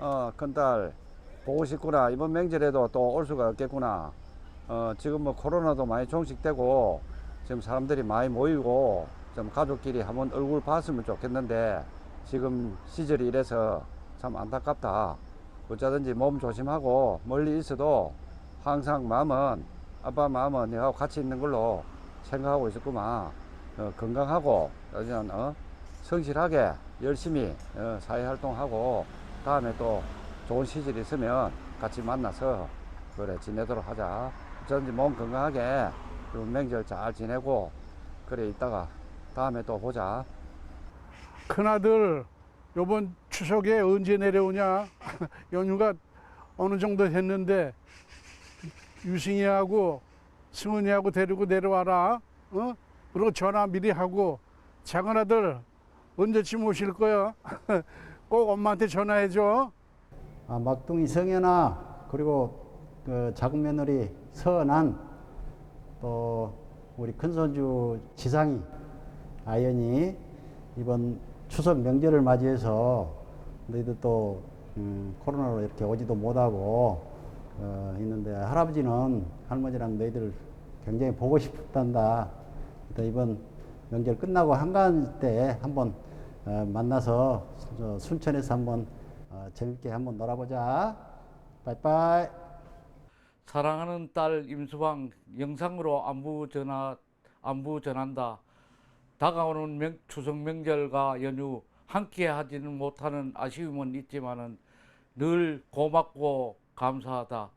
어, 큰딸 보고 싶구나. 이번 명절에도 또 올 수가 없겠구나. 어, 지금 뭐 코로나도 많이 종식되고 지금 사람들이 많이 모이고 좀 가족끼리 한번 얼굴 봤으면 좋겠는데 지금 시절이 이래서 참 안타깝다. 어쩌든지 몸 조심하고 멀리 있어도 항상 마음은 아빠 마음은 내가 같이 있는 걸로 생각하고 있었구만. 어, 건강하고 그냥 어, 성실하게 열심히 어, 사회 활동하고 다음에 또 좋은 시절이 있으면 같이 만나서 그래 지내도록 하자. 어쩐지 몸 건강하게 명절 잘 지내고 그래 있다가 다음에 또 보자. 큰아들 요번 추석에 언제 내려오냐 연휴가 어느 정도 됐는데 유승이하고 승은이하고 데리고 내려와라 어 그리고 전화 미리 하고 작은 아들 언제쯤 오실 거야 꼭 엄마한테 전화해줘 아, 막둥이 성현아 그리고 그 작은 며느리 서은안 또 우리 큰손주 지상이 아연이 이번 추석 명절을 맞이해서 너희들 또 음, 코로나로 이렇게 오지도 못하고 어, 있는데 할아버지는 할머니랑 너희들 굉장히 보고 싶단다. 이번 명절 끝나고 한가한 때 한번 어, 만나서 저 순천에서 한번 어, 재밌게 한번 놀아보자. 빠이빠이. 사랑하는 딸 임수방 영상으로 안부 전화 안부 전한다. 다가오는 명, 추석 명절과 연휴 함께 하지는 못하는 아쉬움은 있지만은 늘 고맙고 감사하다.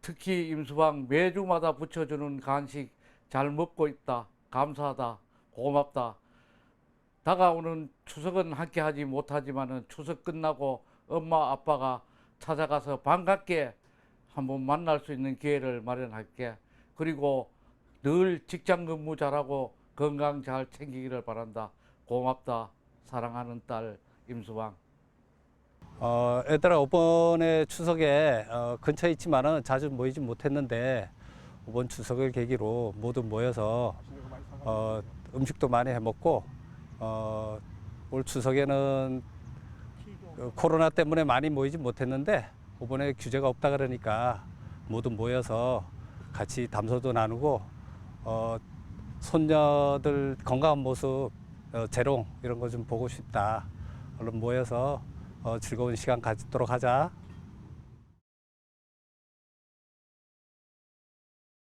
특히 임수방 매주마다 붙여주는 간식 잘 먹고 있다. 감사하다. 고맙다. 다가오는 추석은 함께 하지 못하지만은 추석 끝나고 엄마 아빠가 찾아가서 반갑게 한번 만날 수 있는 기회를 마련할게. 그리고 늘 직장 근무 잘하고 건강 잘 챙기기를 바란다. 고맙다. 사랑하는 딸 임수방. 어, 애들아 이번에 추석에 어, 근처에 있지만은 자주 모이지 못했는데 이번 추석을 계기로 모두 모여서 어, 음식도 많이 해 먹고 어, 올 추석에는 그 코로나 때문에 많이 모이지 못했는데 이번에 규제가 없다 그러니까 모두 모여서 같이 담소도 나누고 어, 손녀들 건강한 모습 어, 재롱 이런 거 좀 보고 싶다. 얼른 모여서 어, 즐거운 시간 가지도록 하자.